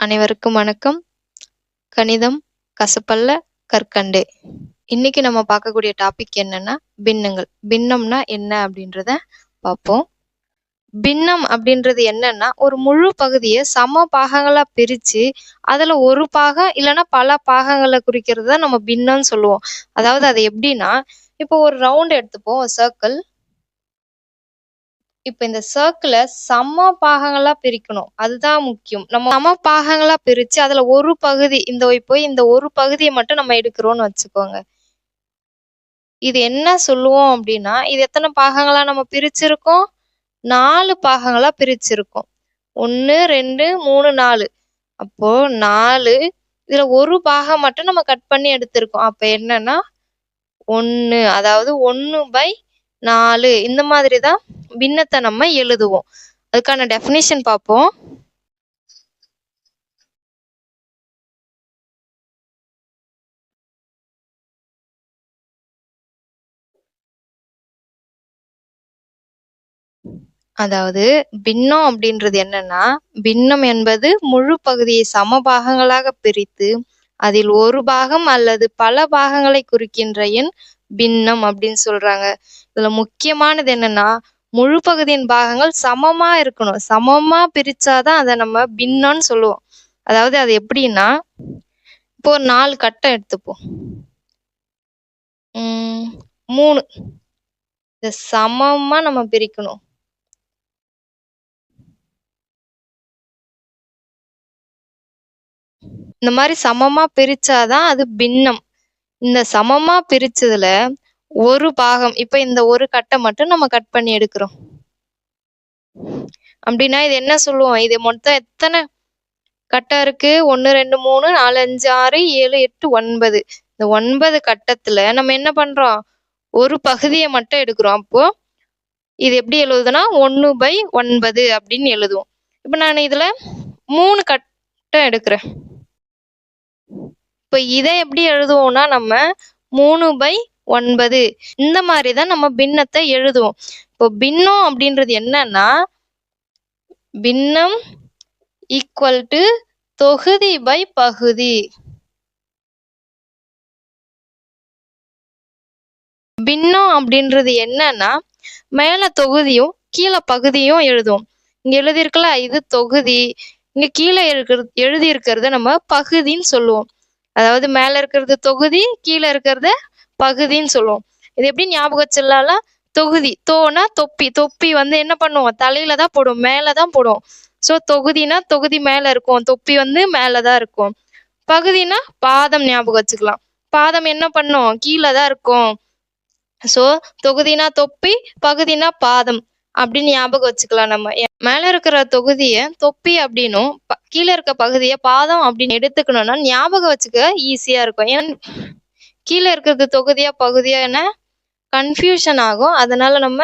அனைவருக்கும் வணக்கம். கணிதம் கசப்பல்ல கற்கண்டே. இன்னைக்கு நம்ம பார்க்கக்கூடிய டாபிக் என்னன்னா பின்னங்கள். பின்னம்னா என்ன அப்படின்றத பார்ப்போம். பின்னம் அப்படின்றது என்னன்னா ஒரு முழு பகுதியை சம பாகங்களா பிரிச்சு அதுல ஒரு பாகம் இல்லைன்னா பல பாகங்களை குறிக்கிறது தான் நம்ம பின்னம்னு சொல்லுவோம். அதாவது அது எப்படின்னா இப்போ ஒரு ரவுண்ட் எடுத்துப்போம் சர்க்கிள் இப்போ இந்த சர்க்கிள சம பாகங்களா பிரிக்கணும். அதுதான் முக்கியம். நம்ம சம பாகங்களா பிரிச்சு அதுல ஒரு பகுதி இந்த போய் இந்த ஒரு பகுதியை மட்டும் நம்ம எடுக்கிறோம்னு வச்சுக்கோங்க. இது என்ன சொல்லுவோம் அப்படின்னா இது எத்தனை பாகங்களா நம்ம பிரிச்சிருக்கோம்? நாலு பாகங்களா பிரிச்சிருக்கோம். ஒன்னு ரெண்டு மூணு நாலு. அப்போ நாலு இதுல ஒரு பாகம் மட்டும் நம்ம கட் பண்ணி எடுத்திருக்கோம். அப்ப என்னன்னா ஒன்னு அதாவது ஒன்னு பை நாலு. இந்த மாதிரி தான் பின்னத்தை நம்ம எழுதுவோம். அதுக்கான டெஃபினேஷன் பார்ப்போம். அதாவது பின்னம் அப்படின்றது என்னன்னா பின்னம் என்பது முழு பகுதியை சம பாகங்களாக பிரித்து அதில் ஒரு பாகம் அல்லது பல பாகங்களை குறிக்கின்ற எண் பின்னம் அப்படின்னு சொல்றாங்க. இதுல முக்கியமானது என்னன்னா முழு பகுதியின் பாகங்கள் சமமா இருக்கணும். சமமா பிரிச்சாதான் அதை நம்ம பின்னம்னு சொல்லுவோம். அதாவது அது எப்படின்னா இப்போ ஒரு நாலு கட்டம் எடுத்துப்போம். உம் மூணு. இத சமமா நம்ம பிரிக்கணும். இந்த மாதிரி சமமா பிரிச்சாதான் அது பின்னம். இந்த சமமா பிரிச்சதுல ஒரு பாகம் இப்ப இந்த ஒரு கட்டை மட்டும் நம்ம கட் பண்ணி எடுக்கிறோம். அப்படின்னா இது என்ன சொல்லுவோம்? இது மொத்தம் எத்தனை கட்டை இருக்கு? ஒன்னு ரெண்டு மூணு நாலு அஞ்சு ஆறு ஏழு எட்டு ஒன்பது. இந்த ஒன்பது கட்டத்துல நம்ம என்ன பண்றோம்? ஒரு பகுதியை மட்டும் எடுக்கிறோம். அப்போ இது எப்படி எழுதுனா ஒன்னு பை ஒன்பது அப்படின்னு எழுதுவோம். இப்போ நான் இதுல மூணு கட்டம் எடுக்கிறேன். இப்ப இதை எப்படி எழுதுவோம்னா நம்ம மூணு பை ஒன்பது. இந்த மாதிரி தான் நம்ம பின்னத்தை எழுதுவோம். இப்போ பின்னம் அப்படின்றது என்னன்னா பின்னம் ஈக்குவல் டு தொகுதி பை பகுதி. பின்னம் அப்படின்றது என்னன்னா மேல தொகுதியும் கீழே பகுதியும் எழுதுவோம். இங்க எழுதியிருக்கல இது தொகுதி. இங்க கீழே இருக்கிறது எழுதி இருக்கிறத நம்ம பகுதின்னு சொல்லுவோம். அதாவது மேல இருக்கிறது தொகுதி கீழே இருக்கிறது பகுதின்னு சொல்லுவோம். இது எப்படி ஞாபகம் சொல்லால தொகுதி தோனா தொப்பி. தொப்பி வந்து என்ன பண்ணுவோம்? தலையில தான் போடும் மேலதான் போடுவோம். சோ தொகுதினா தொகுதி மேல இருக்கும். தொப்பி வந்து மேலதான் இருக்கும். பகுதினா பாதம் ஞாபகம் வச்சுக்கலாம். பாதம் என்ன பண்ணும்? கீழே தான் இருக்கும். சோ தொகுதினா தொப்பி பகுதினா பாதம். அப்படின்னு ஞாபகம் வச்சுக்கலாம் நம்ம. மேல இருக்கிற தொகுதியை தொப்பி அப்படின்னும் கீழே இருக்க பகுதிய பாதம் அப்படின்னு எடுத்துக்கணும்னா ஞாபகம் வச்சுக்க ஈஸியா இருக்கும். ஏன்னா கீழே இருக்கிறது தொகுதியா பகுதியா என்ன? கன்ஃபியூஷன் ஆகும். அதனால நம்ம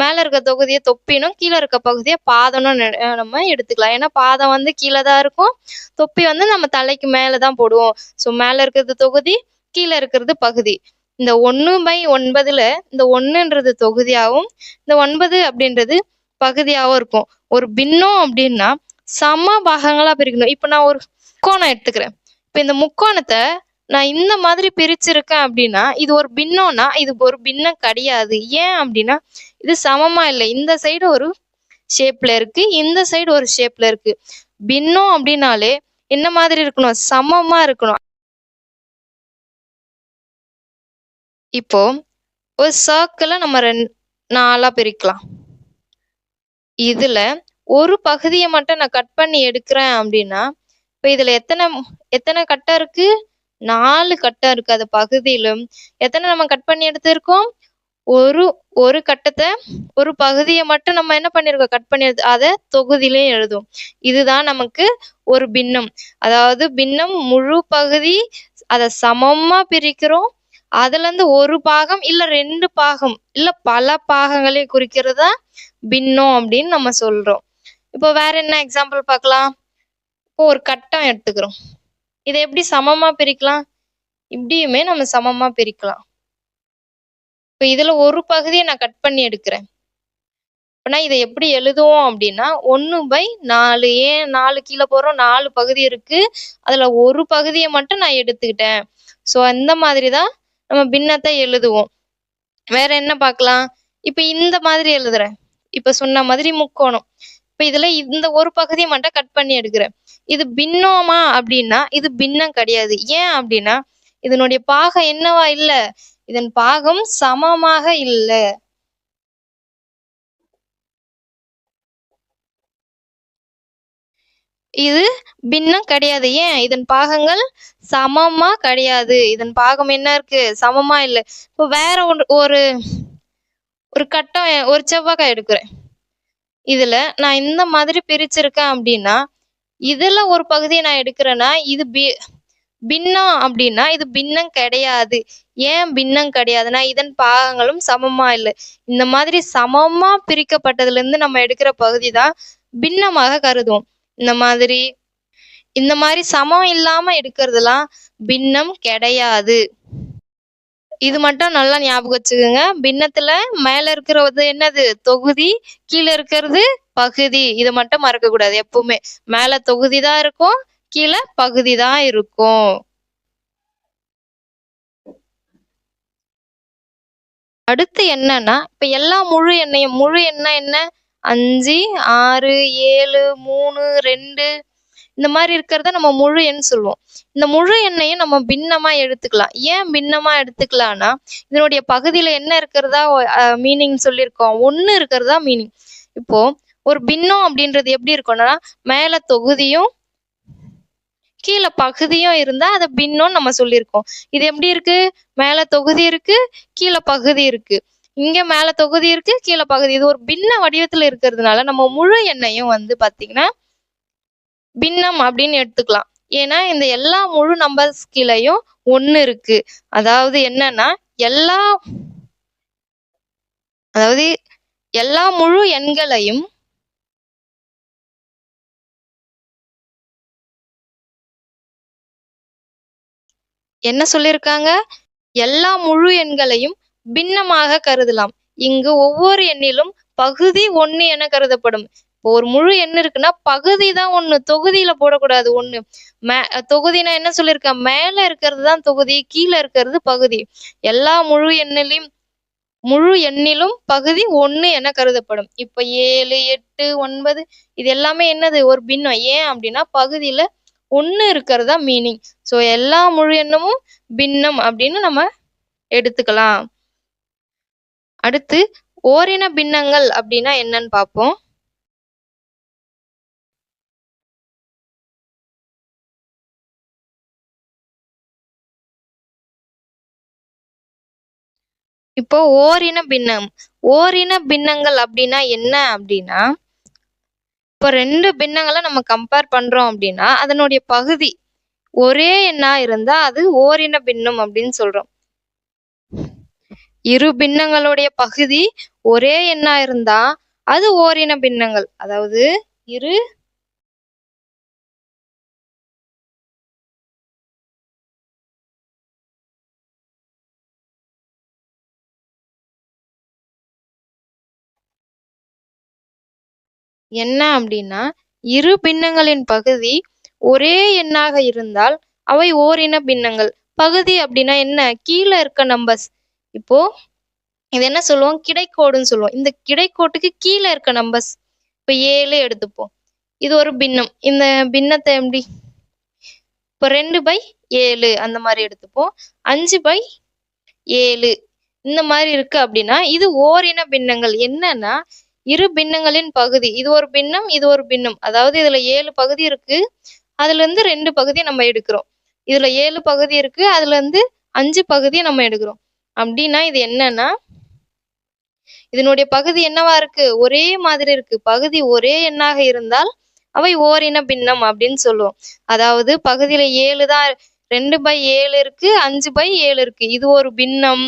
மேல இருக்க தொகுதியை தொப்பினும் கீழே இருக்க பகுதியை பாதம்னு நம்ம எடுத்துக்கலாம். ஏன்னா பாதம் வந்து கீழே தான் இருக்கும். தொப்பி வந்து நம்ம தலைக்கு மேலதான் போடுவோம். ஸோ மேல இருக்கிறது தொகுதி கீழே இருக்கிறது பகுதி. இந்த ஒன்று பை ஒன்பதுல இந்த ஒன்றுன்றது தொகுதியாகவும் இந்த ஒன்பது அப்படின்றது பகுதியாகவும் இருக்கும். ஒரு பின்னம் அப்படின்னா சம பாகங்களா பிரிக்கணும். இப்ப நான் ஒரு முக்கோணம் எடுத்துக்கிறேன். இப்ப இந்த முக்கோணத்தை நான் இந்த மாதிரி பிரிச்சிருக்கேன் அப்படின்னா இது ஒரு பின்னம்னா இது ஒரு பின்னம் கிடையாது. ஏன் அப்படின்னா இது சமமா இல்லை. இந்த சைடு ஒரு ஷேப்ல இருக்கு. இந்த சைடு ஒரு ஷேப்ல இருக்கு. பின்னம் அப்படின்னாலே என்ன மாதிரி இருக்கணும்? சமமா இருக்கணும். இப்போ ஒரு சர்க்கிளை நம்ம ரெண் நாலா பிரிக்கலாம். இதுல ஒரு பகுதியை மட்டும் நான் கட் பண்ணி எடுக்கிறேன் அப்படின்னா இப்போ இதுல எத்தனை எத்தனை கட்டம் இருக்கு? நாலு கட்டம் இருக்கு அது பகுதியிலும். எத்தனை நம்ம கட் பண்ணி எடுத்திருக்கோம்? ஒரு ஒரு கட்டத்தை ஒரு பகுதியை மட்டும் நம்ம என்ன பண்ணிருக்கோம்? கட் பண்ணி எடுத்து அதை தொகுதியிலையும் எழுதும் இதுதான் நமக்கு ஒரு பின்னம். அதாவது பின்னம் முழு பகுதி அதை சமமா பிரிக்கிறோம். அதுல இருந்து ஒரு பாகம் இல்ல ரெண்டு பாகம் இல்ல பல பாகங்களை குறிக்கிறதா பின்னம் அப்படின்னு நம்ம சொல்றோம். இப்போ வேற என்ன எக்ஸாம்பிள் பார்க்கலாம்? இப்போ ஒரு கட்டம் எடுத்துக்கிறோம். இதை எப்படி சமமா பிரிக்கலாம்? இப்படியுமே நம்ம சமமா பிரிக்கலாம். இப்போ இதுல ஒரு பகுதியை நான் கட் பண்ணி எடுக்கிறேன். அப்படின்னா இதை எப்படி எழுதுவோம் அப்படின்னா ஒன்று பை நாலு ஏன் நாலு கீழே போகிறோம் நாலு பகுதி இருக்கு. அதில் ஒரு பகுதியை மட்டும் நான் எடுத்துக்கிட்டேன். ஸோ அந்த மாதிரி தான் நம்ம பின்னத்தை எழுதுவோம். வேற என்ன பார்க்கலாம்? இப்போ இந்த மாதிரி எழுதுறேன். இப்போ சொன்ன மாதிரி முக்கோணம். இப்போ இதுல இந்த ஒரு பகுதியை மட்டும் கட் பண்ணி எடுக்கிறேன். இது பின்னோமா அப்படின்னா இது பின்னம் கிடையாது. ஏன் அப்படின்னா இதனுடைய பாகம் என்னவா இல்ல? இதன் பாகம் சமமாக இல்லை. இது பின்னம் கிடையாது. ஏன்? இதன் பாகங்கள் சமமா கிடையாது. இதன் பாகம் என்ன இருக்கு? சமமா இல்லை. இப்போ வேற ஒரு ஒரு கட்டம் ஒரு செவ்வாக்காய் எடுக்கிறேன். இதுல நான் இந்த மாதிரி பிரிச்சிருக்கேன் அப்படின்னா இதுல ஒரு பகுதியை நான் எடுக்கிறேன்னா இது பி பின்னம் அப்படின்னா இது பின்னம் கிடையாது. ஏன் பின்னம் கிடையாதுன்னா இதன் பாகங்களும் சமமா இல்லை. இந்த மாதிரி சமமா பிரிக்கப்பட்டதுல இருந்து நம்ம எடுக்கிற பகுதி தான் பின்னமாக கருதுவோம். இந்த மாதிரி இந்த மாதிரி சமம் இல்லாம எடுக்கிறதுலாம் பின்னம் கிடையாது. இது மட்டும் நல்லா ஞாபகம் வச்சுக்கோங்க. பின்னத்துல மேல இருக்கிறது என்னது? தொகுதி கீழே இருக்கிறது பகுதி. இதை மட்டும் மறக்க கூடாது எப்பவுமே. மேல தொகுதி தான் இருக்கும் கீழே பகுதி தான் இருக்கும். அடுத்து என்னன்னா இப்ப எல்லா முழு எண்ணையும் முழு எண்ணெய் என்ன? அஞ்சு ஆறு ஏழு மூணு ரெண்டு. இந்த மாதிரி இருக்கிறத நம்ம முழு எண் சொல்லுவோம். இந்த முழு எண்ணையும் நம்ம பின்னமாக எடுத்துக்கலாம். ஏன் பின்னமாக எடுத்துக்கலாம்னா இதனுடைய பகுதியில் என்ன இருக்கிறதா மீனிங் சொல்லியிருக்கோம். ஒன்று இருக்கிறதா மீனிங் இப்போ ஒரு பின்னம் அப்படின்றது எப்படி இருக்கும்னா மேலே தொகுதியும் கீழே பகுதியும் இருந்தா அதை பின்னம் நம்ம சொல்லியிருக்கோம். இது எப்படி இருக்கு? மேல தொகுதி இருக்கு கீழே பகுதி இருக்கு. இங்க மேல தொகுதி இருக்கு கீழே பகுதி. இது ஒரு பின்ன வடிவத்துல இருக்கிறதுனால நம்ம முழு எண்ணையும் வந்து பாத்தீங்கன்னா பின்னம் அப்படின்னு எடுத்துக்கலாம். ஏன்னா இந்த எல்லா முழு நம்பர்ஸ் கீழையும் ஒண்ணு இருக்கு. அதாவது என்னன்னா எல்லா அதாவது எல்லா முழு எண்களையும் என்ன சொல்லியிருக்காங்க? எல்லா முழு எண்களையும் பின்னமாக கருதலாம். இங்கு ஒவ்வொரு எண்ணிலும் பகுதி ஒன்று என கருதப்படும். இப்போ ஒரு முழு எண் இருக்குன்னா பகுதி தான் ஒன்று தொகுதியில போடக்கூடாது ஒன்று மே தொகுதினா என்ன சொல்லியிருக்கேன் மேல இருக்கிறது தான் தொகுதி கீழே இருக்கிறது பகுதி. எல்லா முழு எண்ணிலையும் முழு எண்ணிலும் பகுதி ஒன்று என கருதப்படும். இப்போ ஏழு எட்டு ஒன்பது இது எல்லாமே என்னது? ஒரு பின்னம். ஏன் அப்படின்னா பகுதியில இருக்கிறது இருக்கிறதா மீனிங் ஸோ எல்லா முழு எண்ணமும் பின்னம் அப்படின்னு நம்ம எடுத்துக்கலாம். அடுத்து ஓரின பின்னங்கள் அப்படின்னா என்னன்னு பார்ப்போம். இப்போ ஓரின பின்னம். ஓரின பின்னங்கள் அப்படின்னா என்ன அப்படின்னா இப்போ ரெண்டு பின்னங்களை நம்ம கம்பேர் பண்றோம் அப்படின்னா அதனுடைய பகுதி ஒரே எண்ணா இருந்தா அது ஓரின பின்னம் அப்படின்னு சொல்றோம். இரு பின்னங்களுடைய பகுதி ஒரே எண்ணா இருந்தா அது ஓரின பின்னங்கள். அதாவது இரு என்ன அப்படின்னா இரு பின்னங்களின் பகுதி ஒரே எண்ணாக இருந்தால் அவை ஓரின பின்னங்கள். பகுதி அப்படின்னா என்ன? கீழே இருக்க நம்பர்ஸ் இப்போ இது என்ன சொல்லுவோம்? கிடைக்கோடுன்னு சொல்லுவோம். இந்த கிடைக்கோட்டுக்கு கீழே இருக்க நம்பர்ஸ் இப்போ ஏழு எடுத்துப்போம். இது ஒரு பின்னம். இந்த பின்னத்தை எப்படி? இப்போ ரெண்டு பை ஏழு அந்த மாதிரி எடுத்துப்போம். அஞ்சு பை ஏழு இந்த மாதிரி இருக்கு அப்படின்னா இது ஓரின பின்னங்கள். என்னன்னா இரு பின்னங்களின் பகுதி. இது ஒரு பின்னம் இது ஒரு பின்னம். அதாவது இதுல ஏழு பகுதி இருக்கு. அதுல இருந்து ரெண்டு பகுதியை நம்ம எடுக்கிறோம். இதுல ஏழு பகுதி இருக்கு. அதுல இருந்து அஞ்சு பகுதியை நம்ம எடுக்கிறோம். அப்படின்னா இது என்னன்னா இதனுடைய பகுதி என்னவா இருக்கு? ஒரே மாதிரி இருக்கு. பகுதி ஒரே எண்ணாக இருந்தால் அவை ஓரின பின்னம் அப்படின்னு சொல்லுவோம். அதாவது பகுதியில ஏழு தான் ரெண்டு பை ஏழு இருக்கு அஞ்சு பை ஏழு இருக்கு. இது ஒரு பின்னம்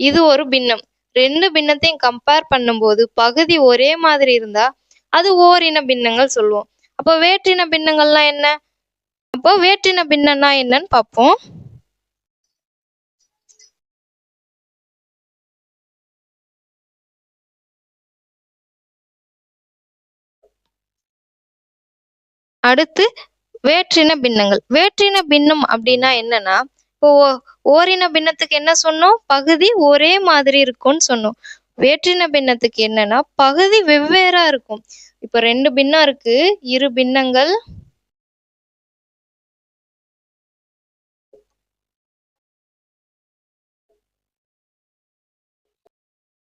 இது ஒரு பின்னம். ரெண்டு பின்னத்தையும் கம்பேர் பண்ணும்போது பகுதி ஒரே மாதிரி இருந்தா அது ஓரின பின்னங்கள் சொல்லுவோம். அப்போ வேற்றின பின்னங்கள்லாம் என்ன? அப்போ வேற்றின பின்னம்னா என்னன்னு பார்ப்போம். அடுத்து வேற்றின பின்னங்கள். வேற்றின பின்னம் அப்படின்னா என்னன்னா இப்போ ஓ- ஓரின பின்னத்துக்கு என்ன சொன்னோம்? பகுதி ஒரே மாதிரி இருக்கும்னு சொன்னோம். வேற்றின பின்னத்துக்கு என்னன்னா பகுதி வெவ்வேறா இருக்கும். இப்போ ரெண்டு பின்னம் இருக்கு. இரு பின்னங்கள்.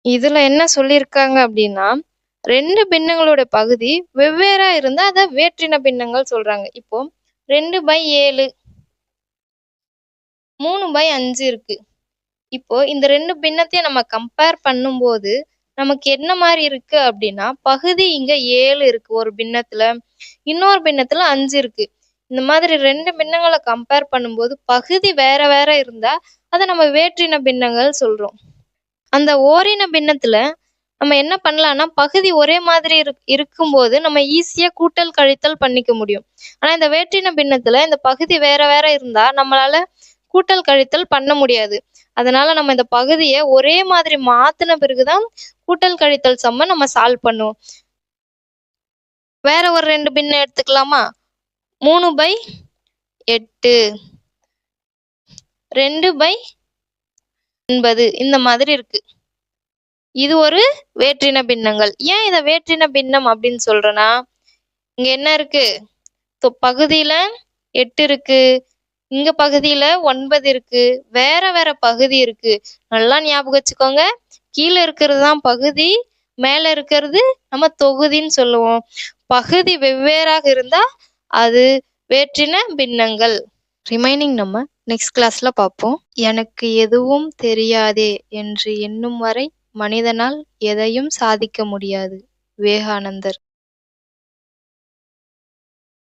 இதுல என்ன சொல்லியிருக்காங்க அப்படின்னா ரெண்டு பின்னங்களோட பகுதி வெவ்வேறா இருந்தா அதை வேற்றின பின்னங்கள் சொல்றாங்க. இப்போ ரெண்டு பை ஏழு மூணு பை அஞ்சு இருக்கு. இப்போ இந்த ரெண்டு பின்னத்தையும் நம்ம கம்பேர் பண்ணும்போது நமக்கு என்ன மாதிரி இருக்கு அப்படின்னா பகுதி இங்க ஏழு இருக்கு ஒரு பின்னத்துல இன்னொரு பின்னத்துல அஞ்சு இருக்கு. இந்த மாதிரி ரெண்டு பின்னங்களை கம்பேர் பண்ணும்போது பகுதி வேற வேற இருந்தா அதை நம்ம வேற்றின பின்னங்கள் சொல்றோம். அந்த ஓரின பின்னத்துல நம்ம என்ன பண்ணலாம்னா பகுதி ஒரே மாதிரி இருக் இருக்கும்போது நம்ம ஈஸியா கூட்டல் கழித்தல் பண்ணிக்க முடியும். ஆனா இந்த வேற்றின பின்னத்துல இந்த பகுதி வேற வேற இருந்தா நம்மளால கூட்டல் கழித்தல் பண்ண முடியாது. அதனால நம்ம இந்த பகுதியை ஒரே மாதிரி மாத்தின பிறகுதான் கூட்டல் கழித்தல் சம்ம நம்ம சால்வ் பண்ணுவோம். வேற ஒரு ரெண்டு பின்னம் எடுத்துக்கலாமா? மூணு பை எட்டு. ரெண்டு பை ஒன்பது. இந்த மாதிரி இருக்கு. இது ஒரு வேற்றின பின்னங்கள். ஏன் இதை வேற்றின பின்னம் அப்படின்னு சொல்றேன்னா இங்க என்ன இருக்கு? தொ- பகுதியில எட்டு இருக்கு. இங்க பகுதியில ஒன்பது இருக்கு. வேற வேற பகுதி இருக்கு. நல்லா ஞாபகம் வச்சுக்கோங்க. கீழே இருக்கிறது தான் பகுதி மேல இருக்கிறது நம்ம தொகுதின்னு சொல்லுவோம். பகுதி வெவ்வேறாக இருந்தா அது வேற்றின பின்னங்கள். ரிமைனிங் நம்ம நெக்ஸ்ட் கிளாஸ்ல பார்ப்போம். எனக்கு எதுவும் தெரியாதே என்று எண்ணும் வரை மனிதனால் எதையும் சாதிக்க முடியாது விவேகானந்தர்.